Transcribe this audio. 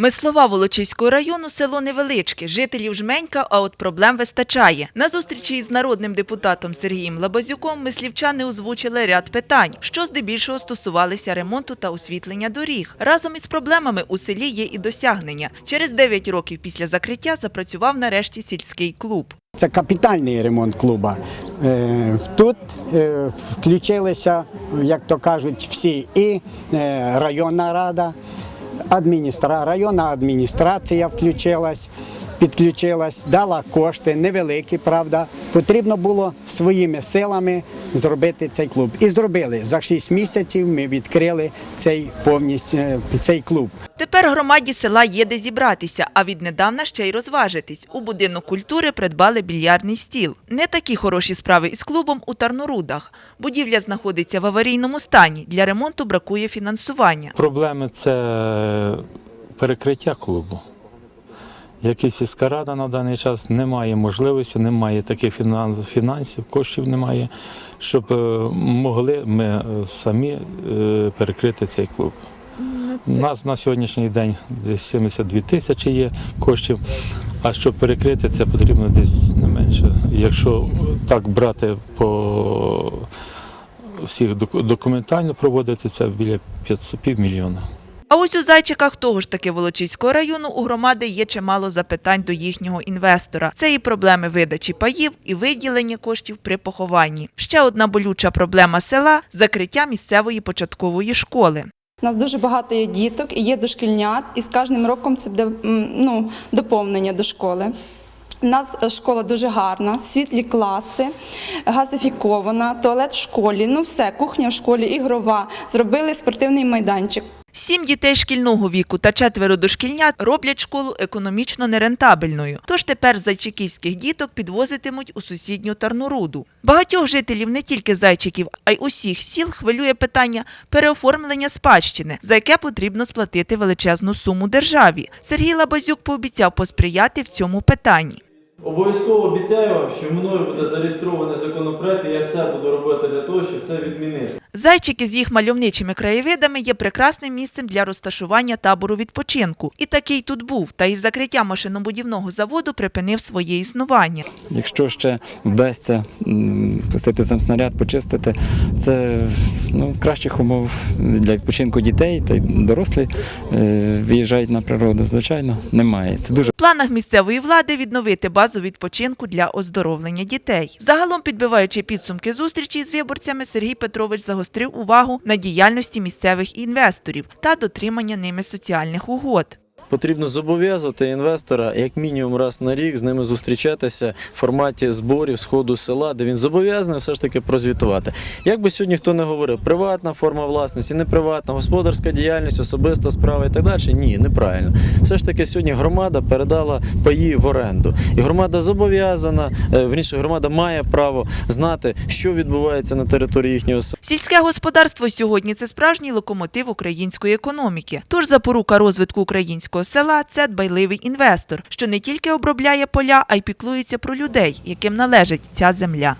Мислова Волочиського району село невеличке, жителів жменька, а от проблем вистачає. На зустрічі із народним депутатом Сергієм Лабазюком мислівчани озвучили ряд питань, що здебільшого стосувалися ремонту та освітлення доріг. Разом із проблемами у селі є і досягнення. Через 9 років після закриття запрацював нарешті сільський клуб. Це капітальний ремонт клуба. Е, Тут е, включилися, як то кажуть, всі і е, районна рада, адміністра... районна адміністрація включилась, підключилась, дала кошти, невеликі, правда. Потрібно було своїми силами зробити цей клуб. І зробили. За 6 місяців ми відкрили цей повністю е, цей клуб. Тепер громаді села є де зібратися, а віднедавна ще й розважитись. У будинок культури придбали більярдний стіл. Не такі хороші справи із клубом у Тарнорудах. Будівля знаходиться в аварійному стані. Для ремонту бракує фінансування. Проблеми це перекриття клубу. Як і сільська рада на даний час не має можливості, немає таких фінансів, коштів немає, щоб е, могли ми е, самі е, перекрити цей клуб. У нас на сьогоднішній день десь 72 тисячі є коштів, а щоб перекрити, це потрібно десь не менше. Якщо так брати по всіх документально проводити, це біля 500 півмільйона. А ось у зайчиках того ж таки Волочиського району у громади є чимало запитань до їхнього інвестора. Це і проблеми видачі паїв, і виділення коштів при похованні. Ще одна болюча проблема села закриття місцевої початкової школи. У нас дуже багато є діток і є дошкільнят, і з кожним роком це буде ну, доповнення до школи. У нас е, школа дуже гарна, світлі класи, газифікована, туалет в школі, ну все, кухня в школі, ігрова. Зробили спортивний майданчик. Сім дітей шкільного віку та четверо дошкільнят роблять школу економічно нерентабельною. Тож тепер зайчиківських діток підвозитимуть у сусідню Тарноруду. Багатьох жителів не тільки зайчиків, а й усіх сіл хвилює питання переоформлення спадщини, за яке потрібно сплатити величезну суму державі. Сергій Лабазюк пообіцяв посприяти в цьому питанні. Обов'язково обіцяю вам, що мною буде зареєстрований законопроект, і я все буду робити для того, щоб це відмінити. Зайчики з їх мальовничими краєвидами є прекрасним місцем для розташування табору відпочинку. І такий тут був. Та із закриття машинобудівного заводу припинив своє існування. Якщо ще вдасться пустити сам снаряд, почистити, це ну, кращих умов для відпочинку дітей та й дорослі е, виїжджають на природу. Звичайно, немає. Це дуже В планах місцевої влади відновити базу відпочинку для оздоровлення дітей. Загалом, підбиваючи підсумки зустрічі з виборцями, Сергій Петрович загострив увагу на діяльності місцевих інвесторів та дотримання ними соціальних угод. Потрібно зобов'язати інвестора як мінімум раз на рік з ними зустрічатися в форматі зборів сходу села, де він зобов'язаний все ж таки прозвітувати. Як би сьогодні хто не говорив, приватна форма власності, неприватна, господарська діяльність, особиста справа і так далі. Ні, неправильно. Все ж таки сьогодні громада передала паї в оренду. І громада зобов'язана, е, верніше, громада має право знати, що відбувається на території їхнього села. Сільське господарство сьогодні це справжній локомотив української економіки. Тож запорука розвитку українського села це дбайливий інвестор, що не тільки обробляє поля, а й піклується про людей, яким належить ця земля.